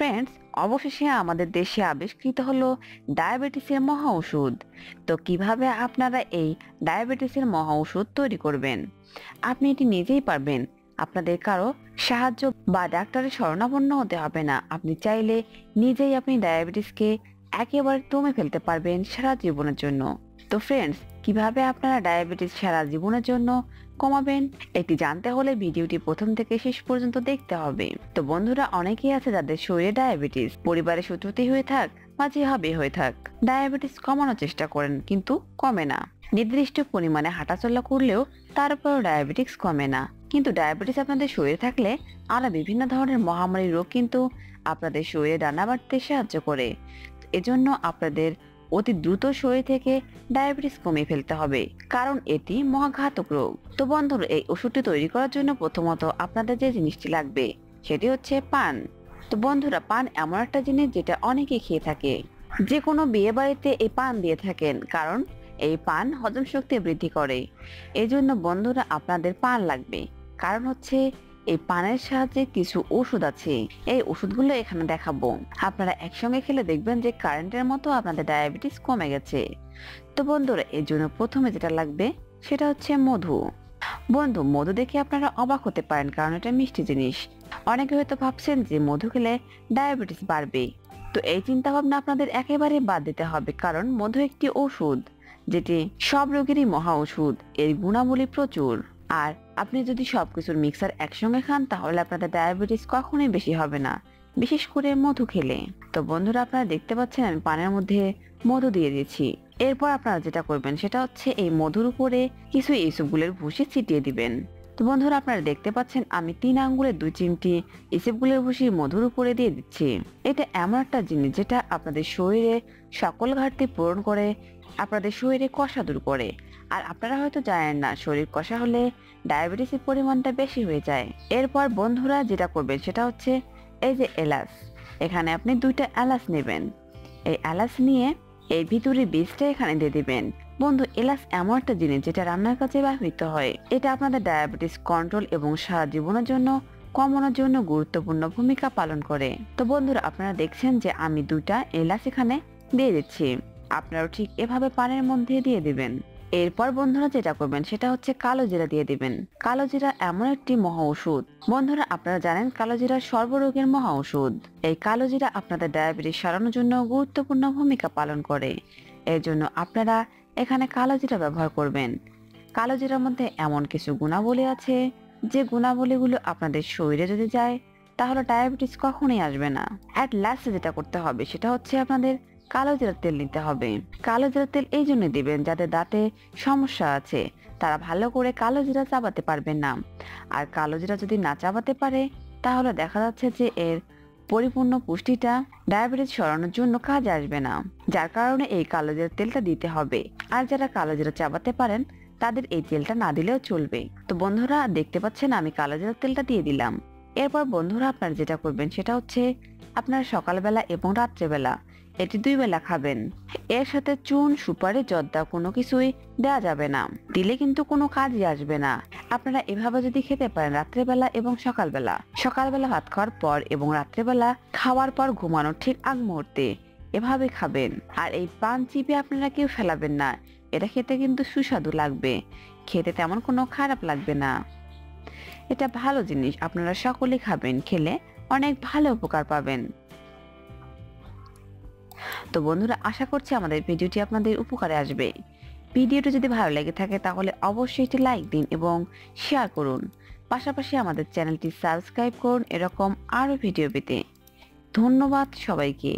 Friends অবশেষে আমাদের দেশে আবিষ্কৃত হলো ডায়াবেটিসের মহা ওষুধ। তো কীভাবে আপনারা এই ডায়াবেটিসের মহা ওষুধ তৈরি করবেন? আপনি এটি নিজেই পারবেন। আপনাদের কারও সাহায্য বা ডাক্তারের শরণাপন্ন হতে হবে না। আপনি চাইলে নিজেই আপনি ডায়াবেটিসকে একেবারে দমে ফেলতে পারবেন সারা জীবনের জন্য। তো ফ্রেন্ডস কীভাবে আপনারা ডায়াবেটিস সারা জীবনের জন্য কমাবেন, এটি জানতে হলে ভিডিওটি প্রথম থেকে শেষ পর্যন্ত দেখতে হবে। তো বন্ধুরা, অনেকেই আছে যাদের শরীরে ডায়াবেটিস পরিবারের সূত্রতেই হয়ে থাক বা যেভাবে হয়ে থাক, ডায়াবেটিস কমানোর চেষ্টা করেন কিন্তু কমে না। নির্দিষ্ট পরিমাণে হাঁটাচলা করলেও তার তারপরও ডায়াবেটিস কমে না। কিন্তু ডায়াবেটিস আপনাদের শরীরে থাকলে আরও বিভিন্ন ধরনের মহামারী রোগ কিন্তু আপনাদের শরীরে ডানা বাড়তে সাহায্য করে। এজন্য আপনাদের অতি দ্রুত শরীর থেকে ডায়াবেটিস কমিয়ে ফেলতে হবে, কারণ এটি মহাঘাতক রোগ। তো বন্ধুরা, এই ওষুধটি তৈরি করার জন্য প্রথমত আপনাদের যে জিনিসটি লাগবে, সেটি হচ্ছে পান। তো বন্ধুরা, পান এমন একটা জিনিস যেটা অনেকে খেয়ে থাকে। যে কোনো বিয়ে বাড়িতে এই পান দিয়ে থাকেন, কারণ এই পান হজম শক্তি বৃদ্ধি করে। এই জন্য বন্ধুরা, আপনাদের পান লাগবে। কারণ হচ্ছে এই পানের সাহায্যে কিছু ওষুধ আছে। এই ওষুধগুলো এখানে দেখাবো। আপনারা একসঙ্গে খেলে দেখবেন যে কারেন্টের মতো আপনাদের ডায়াবেটিস কমে গেছে। তো বন্ধুরা, এর জন্য প্রথমে যেটা লাগবে, সেটা হচ্ছে মধু। বন্ধু, মধু দেখে আপনারা অবাক হতে পারেন, কারণ এটা মিষ্টি জিনিস। অনেকে হয়তো ভাবছেন যে মধু খেলে ডায়াবেটিস বাড়বে। তো এই চিন্তা ভাবনা আপনাদের একেবারে বাদ দিতে হবে, কারণ মধু একটি ওষুধ, যেটি সব রোগেরই মহা ওষুধ। এর গুণাবলী প্রচুর। আর আপনি যদি সবকিছুর মিক্সার একসঙ্গে খান, তাহলে আপনাদের ডায়াবেটিস কখনোই বেশি হবে না, বিশেষ করে মধু খেলে। তো বন্ধুরা, আপনারা দেখতে পাচ্ছেন, আমি পানের মধ্যে মধু দিয়ে দিয়েছি। এরপর আপনারা যেটা করবেন, সেটা হচ্ছে এই মধুর উপরে কিছু ইসবগুলের ভুসি ছিটিয়ে দিবেন। তো বন্ধুরা, আপনারা দেখতে পাচ্ছেন, আমি তিন আঙ্গুলের দুই চিমটি ইসবগুলের ভুসি মধুর উপরে দিয়ে দিচ্ছি। এটা এমন একটা জিনিস যেটা আপনাদের শরীরে সকল ঘাটতি পূরণ করে, আপনাদের শরীরে কষা দূর করে। আর আপনারা হয়তো জানেন না, শরীর কষা হলে ডায়াবেটিসের পরিমাণটা বেশি হয়ে যায়। এরপর বন্ধুরা যেটা করবেন সেটা হচ্ছে এই যে এলাচ, এখানে আপনি দুইটা এলাচ নেবেন। এই এলাচ নিয়ে এই ভিতরে বীজটা এখানে দিয়ে দিবেন। বন্ধু, এলাচ এমন একটা জিনিস যেটা রান্নার কাজে ব্যবহৃত হয়। এটা আপনাদের ডায়াবেটিস কন্ট্রোল এবং সারা জীবনের জন্য, কমানোর জন্য গুরুত্বপূর্ণ ভূমিকা পালন করে। তো বন্ধুরা, আপনারা দেখছেন যে আমি দুইটা এলাচ এখানে দিয়ে দিচ্ছি। আপনারাও ঠিক এভাবে পানের মধ্যে দিয়ে দিবেন। এরপর বন্ধুরা যেটা করবেন, সেটা হচ্ছে কালো জিরা দিয়ে দিবেন। কালো জিরা এমন একটি মহা ওষুধ। বন্ধুরা, আপনারা জানেন কালো জিরা সর্বরোগের মহা ওষুধ। এই কালো জিরা আপনাদের ডায়াবেটিস সারানোর জন্য গুরুত্বপূর্ণ ভূমিকা পালন করে। এর জন্য আপনারা এখানে কালো জিরা ব্যবহার করবেন। কালো জিরার মধ্যে এমন কিছু গুণাবলী আছে, যে গুণাবলীগুলো আপনাদের শরীরে যদি যায়, তাহলে ডায়াবেটিস কখনোই আসবে না। অ্যাট লাস্টে যেটা করতে হবে, সেটা হচ্ছে আপনাদের কালো জিরা তেল নিতে হবে। কালো জিরার তেল এই জন্য দিবেন যাদের দাঁতে সমস্যা আছে। তারা ভালো করে কালো জিরা চাবাতে পারবেন না। আর কালো জিরা যদি না চাবাতে পারে, তাহলে দেখা যাচ্ছে যে এর পরিপূর্ণ পুষ্টিটা ডায়াবেটিস সরানোর জন্য কাজে আসবে না। যার কারণে এই কালো জিরার তেলটা দিতে হবে। আর যারা কালো জিরা চাবাতে পারেন, তাদের এই তেলটা না দিলেও চলবে। তো বন্ধুরা, দেখতে পাচ্ছেন আমি কালো জিরা তেলটা দিয়ে দিলাম। এরপর বন্ধুরা, আপনারা যেটা করবেন সেটা হচ্ছে আপনারা সকালবেলা এবং রাত্রেবেলা এটি দুই বেলা খাবেন। এর সাথে চুন, সুপারি, জর্দা কোনো কিছুই দেওয়া যাবে না। দিলে কিন্তু কোনো কাজই আসবে না। আপনারা এভাবে যদি খেতে পারেন রাত্রেবেলা এবং সকালবেলা। সকালবেলা ভাত খাওয়ার পর এবং রাত্রেবেলা খাওয়ার পর ঘুমানোর ঠিক আগ মুহূর্তে এভাবে খাবেন। আর এই পান চিপে আপনারা কেউ ফেলাবেন না। এটা খেতে কিন্তু সুস্বাদু লাগবে। খেতে তেমন কোনো খারাপ লাগবে না। এটা ভালো জিনিস। আপনারা সকলে খাবেন, খেলে অনেক ভালো উপকার পাবেন। তো বন্ধুরা, আশা করছি আমাদের ভিডিওটি আপনাদের উপকারে আসবে। ভিডিওটি যদি ভালো লেগে থাকে, তাহলে অবশ্যই একটি লাইক দিন এবং শেয়ার করুন। পাশাপাশি আমাদের চ্যানেলটি সাবস্ক্রাইব করুন এরকম আরও ভিডিও পেতে। ধন্যবাদ সবাইকে।